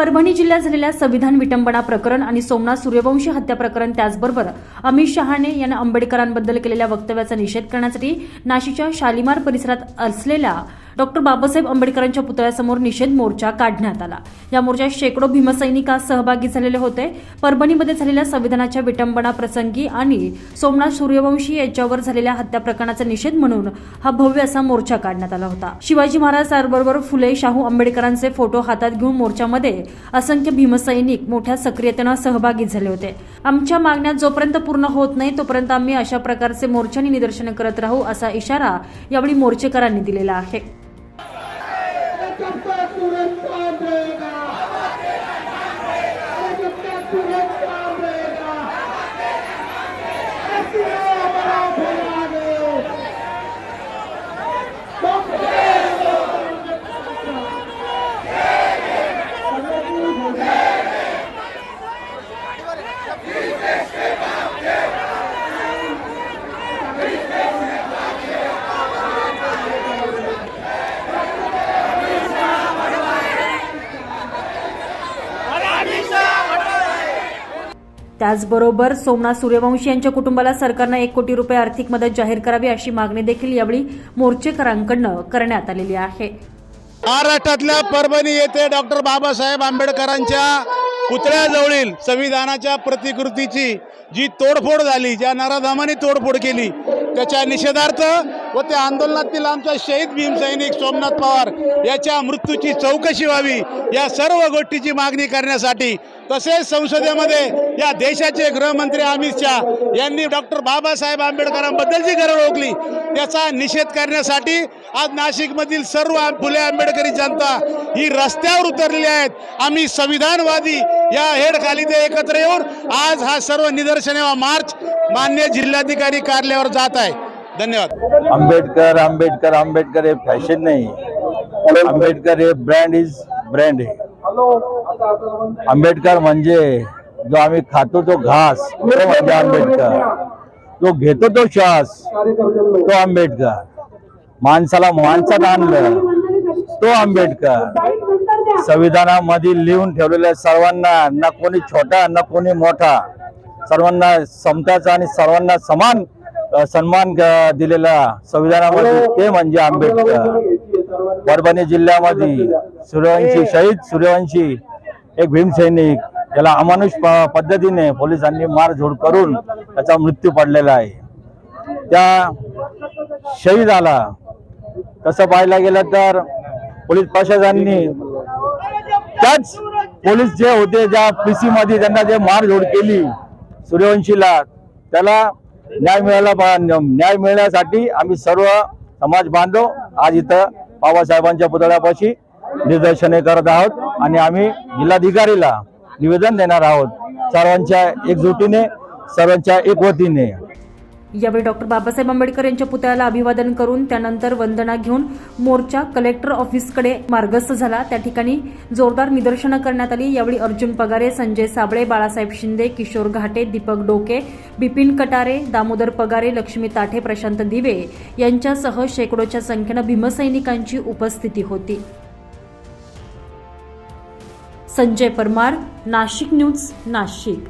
परभणी जिल्ह्यात झालेल्या संविधान विटंबना प्रकरण आणि सोमनाथ सूर्यवंशी हत्या प्रकरण त्याचबरोबर अमित शहाने यांना आंबेडकरांबद्दल केलेल्या वक्तव्याचा निषेध करण्यासाठी नाशिकच्या शालिमार परिसरात असलेल्या डॉक्टर बाबासाहेब आंबेडकरांच्या पुतळ्यासमोर निषेध मोर्चा काढण्यात आला. या मोर्चात शेकडो भीमसैनिक आज सहभागी झालेले होते. परभणीमध्ये झालेल्या संविधानाच्या विटंबना प्रसंगी आणि सोमनाथ सूर्यवंशी यांच्यावर झालेल्या हत्या प्रकरणाचा निषेध म्हणून हा भव्य असा मोर्चा काढण्यात आला होता. शिवाजी महाराज त्याचबरोबर फुले शाहू आंबेडकरांचे फोटो हातात घेऊन मोर्चामध्ये असंख्य भीमसैनिक मोठ्या सक्रियतेनं सहभागी झाले होते. आमच्या मागण्या जोपर्यंत पूर्ण होत नाही तोपर्यंत आम्ही अशा प्रकारचे मोर्चाने निदर्शनं करत राहू असा इशारा यावेळी मोर्चेकरांनी दिलेला आहे. जब तक तुरंत काम त्याचबरोबर सोमनाथ सूर्यवंशी यांच्या कुटुंबाला सरकारनं एक कोटी रुपये आर्थिक मदत जाहीर करावी अशी मागणी देखील यावेळी मोर्चेकरांकडनं करण्यात आलेली आहे. महाराष्ट्रातल्या परभणी येथे डॉक्टर बाबासाहेब आंबेडकरांच्या पुतळ्याजवळील संविधानाच्या प्रतिकृतीची जी तोडफोड झाली ज्या नराधामाने तोडफोड केली त्याच्या निषेधार्थ व त्या आंदोलनातील आमचा शहीद भीमसैनिक सोमनाथ पवार याच्या मृत्यूची चौकशी व्हावी या सर्व गोष्टीची मागणी करण्यासाठी. तसेच संसदेमध्ये या देशाचे गृहमंत्री अमित शहा यांनी डॉक्टर बाबासाहेब आंबेडकरांबद्दल जी गरज ओळखली. त्याचा निषेध करण्यासाठी आज नाशिकमधील सर्व फुले आंबेडकरी जनता ही रस्त्यावर उतरलेली आहेत. आम्ही संविधानवादी या हेडखाली ते एकत्र येऊन आज हा सर्व निदर्शने व मार्च मान्य जिल्हाधिकारी कार्यालयावर जात आहे. धन्यवाद. आंबेडकर आंबेडकर आंबेडकर हे फॅशन नाही. आंबेडकर हे ब्रँड इज ब्रँड आहे. आंबेडकर म्हणजे जो आम्ही खातो तो घास तो म्हणजे आंबेडकर. जो घेतो तो श्वास तो आंबेडकर. माणसाला माणसात आणलं तो आंबेडकर. संविधानामध्ये लिहून ठेवलेल्या सर्वांना ना कोणी छोटा ना कोणी मोठा. सर्वांना समताचा आणि सर्वांना समान सन्मान दिलेला संविधानामध्ये ते म्हणजे आंबेडकर. परभणी जिल्ह्यामध्ये सूर्यवंशी शहीद सूर्यवंशी एक भीमसैनिक याला अमानुष प- पद्धतीने पोलिसांनी मारझोड करून त्याचा मृत्यू पडलेला आहे. त्या शहीदाला तसं पाहायला गेलं तर पोलीस प्रशासनाने त्याच पोलीस जे होते ज्या पीसी मध्ये त्यांना जे मारझोड केली सूर्यवंशीला त्याला न्याय मिळायला न्याय मिळण्यासाठी आम्ही सर्व समाज बांधव आज इथं बाबासाहेबांच्या पुतळ्यापाशी निदर्शने करत आहोत आणि आम्ही जिल्हाधिकारीला निवेदन देणार आहोत. सर्वांच्या एकजुटीने सर्वांच्या एकवतीने. यावेळी डॉक्टर बाबासाहेब आंबेडकर यांच्या पुतळ्याला अभिवादन करून त्यानंतर वंदना घेऊन मोर्चा कलेक्टर ऑफिसकडे मार्गस्थ झाला. त्या ठिकाणी जोरदार निदर्शनं करण्यात आली. यावेळी अर्जुन पगारे संजय साबळे बाळासाहेब शिंदे किशोर घाटे दीपक डोके बिपिन कटारे दामोदर पगारे लक्ष्मी ताठे प्रशांत दिवे यांच्यासह शेकडोच्या संख्येनं भीमसैनिकांची उपस्थिती होती. संजय परमार नाशिक न्यूज नाशिक.